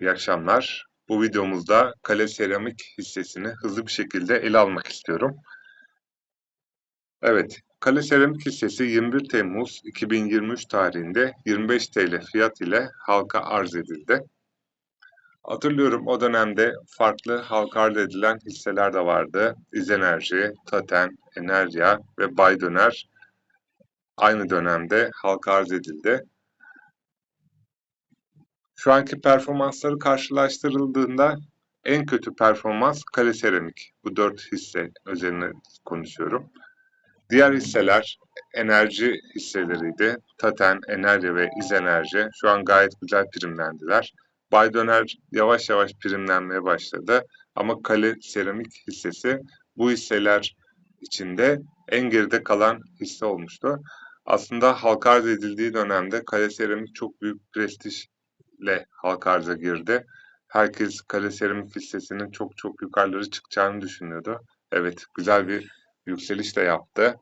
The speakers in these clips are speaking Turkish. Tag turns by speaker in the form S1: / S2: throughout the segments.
S1: İyi akşamlar. Bu videomuzda Kale Seramik hissesini hızlı bir şekilde ele almak istiyorum. Evet, Kale Seramik hissesi 21 Temmuz 2023 tarihinde 25 TL fiyat ile halka arz edildi. Hatırlıyorum o dönemde farklı halka arz edilen hisseler de vardı. İzenerji, Taten, Enerya ve Baydöner aynı dönemde halka arz edildi. Şu anki performansları karşılaştırıldığında en kötü performans Kale Seramik. Bu dört hisse üzerine konuşuyorum. Diğer hisseler enerji hisseleriydi. Taten, Enerji ve İzenerji şu an gayet güzel primlendiler. Baydöner yavaş yavaş primlenmeye başladı. Ama Kale Seramik hissesi bu hisseler içinde en geride kalan hisse olmuştu. Aslında halka arz edildiği dönemde Kale Seramik çok büyük prestij ile halka arza girdi. Herkes kale seramik hissesinin çok çok yukarıları çıkacağını düşünüyordu. Evet, güzel bir yükseliş de yaptı.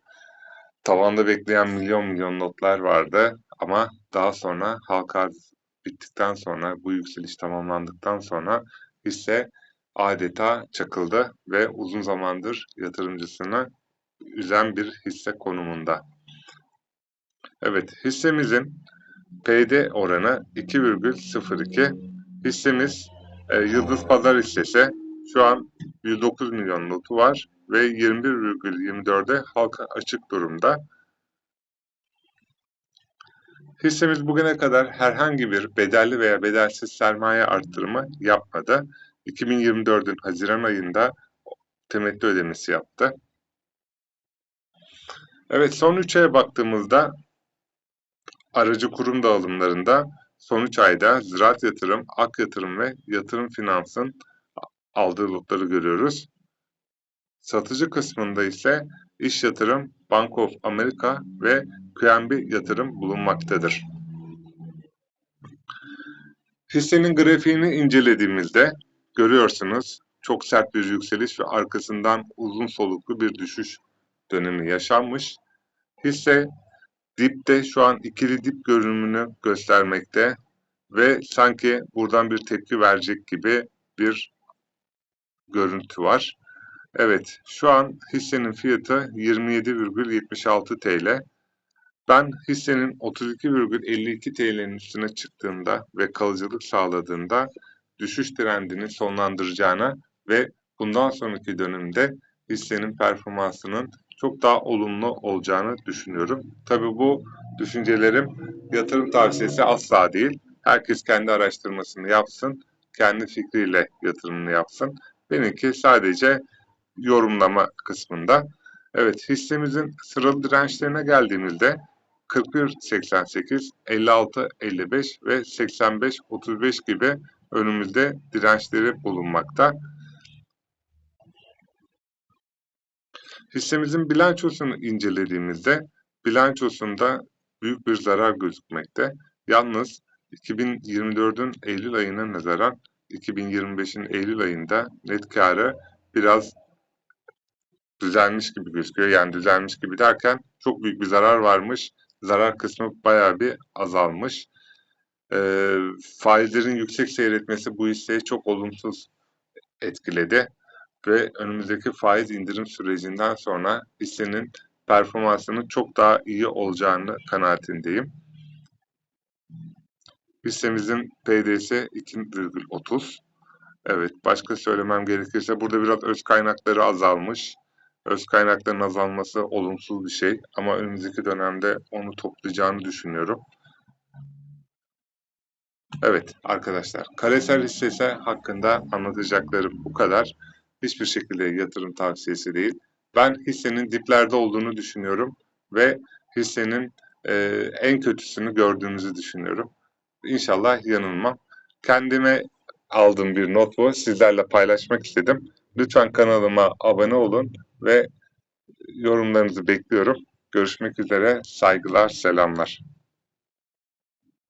S1: Tavanda bekleyen milyon milyon notlar vardı ama daha sonra halka arz bittikten sonra, bu yükseliş tamamlandıktan sonra hisse adeta çakıldı ve uzun zamandır yatırımcısını üzen bir hisse konumunda. Evet, hissemizin PD oranı 2,02. Hissemiz e, Yıldız Pazar hissesi. Şu an 109 milyon notu var ve 21,24'e halka açık durumda. Hissemiz bugüne kadar herhangi bir bedelli veya bedelsiz sermaye arttırımı yapmadı. 2024'ün Haziran ayında temettü ödemesi yaptı. Evet son 3 aya baktığımızda aracı kurum dağılımlarında sonuç ayda Ziraat Yatırım, Ak Yatırım ve Yatırım Finans'ın aldığı lotları görüyoruz. Satıcı kısmında ise İş Yatırım, Bank of America ve QNB Yatırım bulunmaktadır. Hissenin grafiğini incelediğimizde görüyorsunuz çok sert bir yükseliş ve arkasından uzun soluklu bir düşüş dönemi yaşanmış. Hisse Dipte şu an ikili dip görünümünü göstermekte ve sanki buradan bir tepki verecek gibi bir görüntü var. Evet, şu an hissenin fiyatı 27,76 TL. Ben hissenin 32,52 TL'nin üstüne çıktığında ve kalıcılık sağladığında düşüş trendini sonlandıracağına ve bundan sonraki dönemde hissenin performansının çok daha olumlu olacağını düşünüyorum. Tabi bu düşüncelerim yatırım tavsiyesi asla değil. Herkes kendi araştırmasını yapsın, kendi fikriyle yatırımını yapsın. Benimki sadece yorumlama kısmında. Evet hissemizin sıralı dirençlerine geldiğimizde 41.88, 56.55 ve 85.35 gibi önümüzde dirençleri bulunmakta. Hissemizin bilançosunu incelediğimizde bilançosunda büyük bir zarar gözükmekte. Yalnız 2024'ün Eylül ayına nazaran 2025'in Eylül ayında net karı biraz düzelmiş gibi gözüküyor. Yani düzelmiş gibi derken çok büyük bir zarar varmış. Zarar kısmı bayağı bir azalmış. E, faizlerin yüksek seyretmesi bu hisseyi çok olumsuz etkiledi ve önümüzdeki faiz indirim sürecinden sonra hissenin performansının çok daha iyi olacağını kanaatindeyim. Hissemizin PDS 2,30. Evet, başka söylemem gerekirse burada biraz öz kaynakları azalmış. Öz kaynakların azalması olumsuz bir şey ama önümüzdeki dönemde onu toplayacağını düşünüyorum. Evet arkadaşlar, Kalesel hissesi hakkında anlatacaklarım bu kadar hiçbir şekilde yatırım tavsiyesi değil. Ben hissenin diplerde olduğunu düşünüyorum ve hissenin e, en kötüsünü gördüğümüzü düşünüyorum. İnşallah yanılmam. Kendime aldığım bir not bu. Sizlerle paylaşmak istedim. Lütfen kanalıma abone olun ve yorumlarınızı bekliyorum. Görüşmek üzere. Saygılar, selamlar.